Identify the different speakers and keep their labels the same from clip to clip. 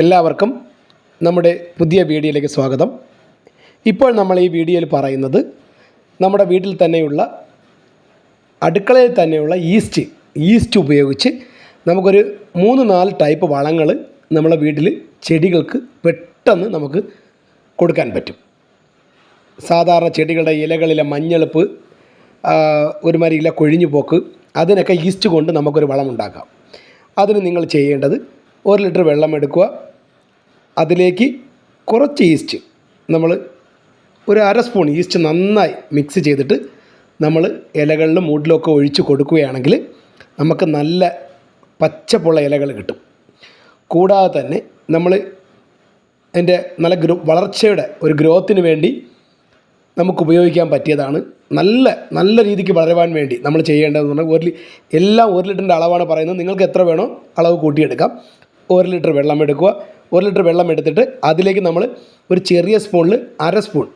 Speaker 1: എല്ലാവർക്കും നമ്മുടെ പുതിയ വീഡിയോയിലേക്ക് സ്വാഗതം. ഇപ്പോൾ നമ്മൾ ഈ വീഡിയോയിൽ പറയുന്നത് നമ്മുടെ വീട്ടിൽ തന്നെയുള്ള അടുക്കളയിൽ തന്നെയുള്ള ഈസ്റ്റ് ഈസ്റ്റ് ഉപയോഗിച്ച് നമുക്കൊരു മൂന്ന് നാല് ടൈപ്പ് വളങ്ങൾ നമ്മുടെ വീട്ടിൽ ചെടികൾക്ക് പെട്ടെന്ന് നമുക്ക് കൊടുക്കാൻ പറ്റും. സാധാരണ ചെടികളുടെ ഇലകളിലെ മഞ്ഞളിപ്പ് ഒരുമാതിരി ഇല കൊഴിഞ്ഞു പോക്ക് അതിനൊക്കെ ഈസ്റ്റ് കൊണ്ട് നമുക്കൊരു വളമുണ്ടാക്കാം അതിന് നിങ്ങൾ ചെയ്യേണ്ടത് ഒരു ലിറ്റർ വെള്ളം എടുക്കുക. അതിലേക്ക് കുറച്ച് ഈസ്റ്റ് നമ്മൾ ഒരു അര സ്പൂൺ ഈസ്റ്റ് നന്നായി മിക്സ് ചെയ്തിട്ട് നമ്മൾ ഇലകളിലും മൂട്ടിലൊക്കെ ഒഴിച്ച് കൊടുക്കുകയാണെങ്കിൽ നമുക്ക് നല്ല പച്ചപ്പുള്ള ഇലകൾ കിട്ടും. കൂടാതെ തന്നെ നമ്മൾ അതിന്റെ നല്ല ഗ്രോ വളർച്ചയുടെ ഒരു ഗ്രോത്തിന് വേണ്ടി നമുക്ക് ഉപയോഗിക്കാൻ പറ്റിയതാണ്. നല്ല നല്ല രീതിക്ക് വളരുവാൻ വേണ്ടി നമ്മൾ ചെയ്യേണ്ടതെന്ന് പറഞ്ഞാൽ ഒരു എല്ലാം ഒരു ലിറ്ററിന്റെ അളവാണ് പറയുന്നത്. നിങ്ങൾക്ക് എത്ര വേണോ അളവ് കൂട്ടിയെടുക്കാം. ഒരു ലിറ്റർ വെള്ളം എടുക്കുക. ഒരു ലിറ്റർ വെള്ളം എടുത്തിട്ട് അതിലേക്ക് നമ്മൾ ഒരു ചെറിയ സ്പൂണിൽ അര സ്പൂൺ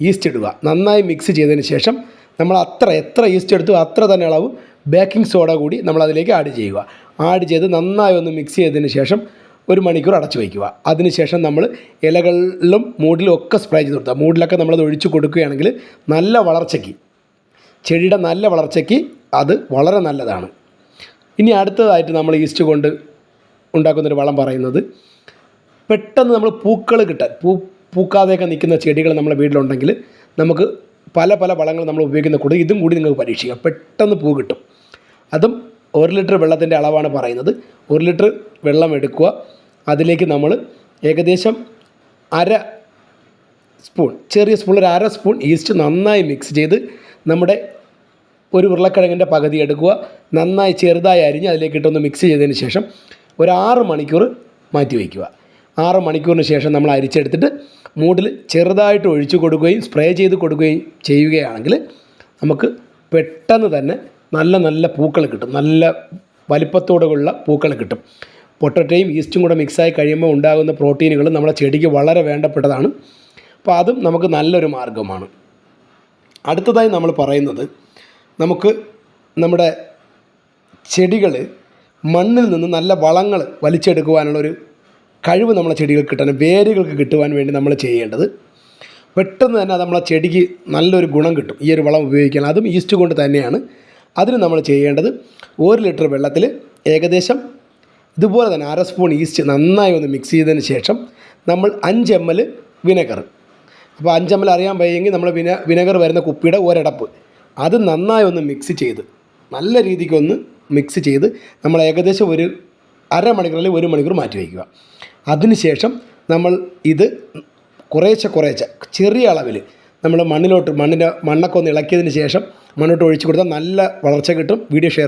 Speaker 1: ഈസ്റ്റ് ഇടുക. നന്നായി മിക്സ് ചെയ്തതിന് ശേഷം നമ്മൾ അത്ര എത്ര ഈസ്റ്റ് എടുത്തു അത്ര തന്നെ അളവ് ബേക്കിംഗ് സോഡ കൂടി നമ്മൾ അതിലേക്ക് ആഡ് ചെയ്യുക. ആഡ് ചെയ്ത് നന്നായി ഒന്ന് മിക്സ് ചെയ്തതിന് ശേഷം ഒരു മണിക്കൂർ അടച്ചു വയ്ക്കുക. അതിനുശേഷം നമ്മൾ ഇലകളിലും മൂടിലും ഒക്കെ സ്പ്രേ ചെയ്ത് കൊടുക്കുക. മൂടിലൊക്കെ നമ്മളത് ഒഴിച്ച് കൊടുക്കുകയാണെങ്കിൽ നല്ല വളർച്ചയ്ക്ക് ചെടിയുടെ നല്ല വളർച്ചയ്ക്ക് അത് വളരെ നല്ലതാണ്. ഇനി അടുത്തതായിട്ട് നമ്മൾ ഈസ്റ്റ് കൊണ്ട് ഉണ്ടാക്കുന്നൊരു വളം പറയുന്നത്. പെട്ടെന്ന് നമ്മൾ പൂക്കൾ കിട്ടാൻ പൂ പൂക്കാതെയൊക്കെ നിൽക്കുന്ന ചെടികൾ നമ്മുടെ വീട്ടിലുണ്ടെങ്കിൽ നമുക്ക് പല പല വളങ്ങൾ നമ്മൾ ഉപയോഗിക്കുന്ന കൂടെ ഇതും കൂടി നിങ്ങൾക്ക് പരീക്ഷിക്കാം. പെട്ടെന്ന് പൂ കിട്ടും. അതും ഒരു ലിറ്റർ വെള്ളത്തിന്റെ അളവാണ് പറയുന്നത്. ഒരു ലിറ്റർ വെള്ളം എടുക്കുക. അതിലേക്ക് നമ്മൾ ഏകദേശം അര സ്പൂൺ ചെറിയ സ്പൂൺ ഒരു അര സ്പൂൺ ഈസ്റ്റ് നന്നായി മിക്സ് ചെയ്ത് നമ്മുടെ ഒരു ഉരുളക്കിഴങ്ങിന്റെ പകുതി എടുക്കുക. നന്നായി ചെറുതായി അരിഞ്ഞ് അതിലേക്ക് ഇട്ടൊന്ന് മിക്സ് ചെയ്തതിന് ശേഷം ഒരു ആറ് മണിക്കൂർ മാറ്റി വയ്ക്കുക. ആറ് മണിക്കൂറിന് ശേഷം നമ്മൾ അരിച്ചെടുത്തിട്ട് മൂടിൽ ചെറുതായിട്ട് ഒഴിച്ചു കൊടുക്കുകയും സ്പ്രേ ചെയ്ത് കൊടുക്കുകയും ചെയ്യുകയാണെങ്കിൽ നമുക്ക് പെട്ടെന്ന് തന്നെ നല്ല നല്ല പൂക്കൾ കിട്ടും. നല്ല വലിപ്പത്തോടുള്ള പൂക്കൾ കിട്ടും. പൊട്ടറ്റയും ഈസ്റ്റും കൂടെ മിക്സായി കഴിയുമ്പോൾ ഉണ്ടാകുന്ന പ്രോട്ടീനുകൾ നമ്മുടെ ചെടിക്ക് വളരെ വേണ്ടപ്പെട്ടതാണ്. അപ്പോൾ അതും നമുക്ക് നല്ലൊരു മാർഗമാണ്. അടുത്തതായി നമ്മൾ പറയുന്നത് നമുക്ക് നമ്മുടെ ചെടികൾ മണ്ണിൽ നിന്ന് നല്ല വളങ്ങൾ വലിച്ചെടുക്കുവാനുള്ളൊരു കഴിവ് നമ്മളെ ചെടികൾക്ക് കിട്ടാൻ വേരുകൾക്ക് കിട്ടുവാൻ വേണ്ടി നമ്മൾ ചെയ്യേണ്ടത്. പെട്ടെന്ന് തന്നെ അത് നമ്മളെ ചെടിക്ക് നല്ലൊരു ഗുണം കിട്ടും. ഈ ഒരു വളം ഉപയോഗിക്കാൻ. അതും ഈസ്റ്റ് കൊണ്ട് തന്നെയാണ് അതിന് നമ്മൾ ചെയ്യേണ്ടത്. ഒരു ലിറ്റർ വെള്ളത്തിൽ ഏകദേശം ഇതുപോലെ തന്നെ അര സ്പൂൺ ഈസ്റ്റ് നന്നായി ഒന്ന് മിക്സ് ചെയ്തതിന് ശേഷം നമ്മൾ അഞ്ച് എം എൽ വിനെഗർ. അപ്പോൾ അഞ്ച് എം എൽ അറിയാൻ വയ്യെങ്കിൽ നമ്മൾ വിന വിനെഗർ വരുന്ന കുപ്പിയുടെ ഒരടപ്പ്. അത് നന്നായി ഒന്ന് മിക്സ് ചെയ്ത് നല്ല രീതിക്കൊന്ന് മിക്സ് ചെയ്ത് നമ്മൾ ഏകദേശം ഒരു അരമണിക്കൂർ അല്ലെങ്കിൽ ഒരു മണിക്കൂർ മാറ്റി വയ്ക്കുക. അതിനുശേഷം നമ്മൾ ഇത് കുറേശ്ശെ കുറേശ്ശെ ചെറിയ അളവിൽ നമ്മൾ മണ്ണിലോട്ട് മണ്ണിന്റെ മണ്ണൊക്കെ ഒന്ന് ഇളക്കിയതിന് ശേഷം മണ്ണോട്ട് ഒഴിച്ചു കൊടുത്താൽ നല്ല വളർച്ച കിട്ടും. Video share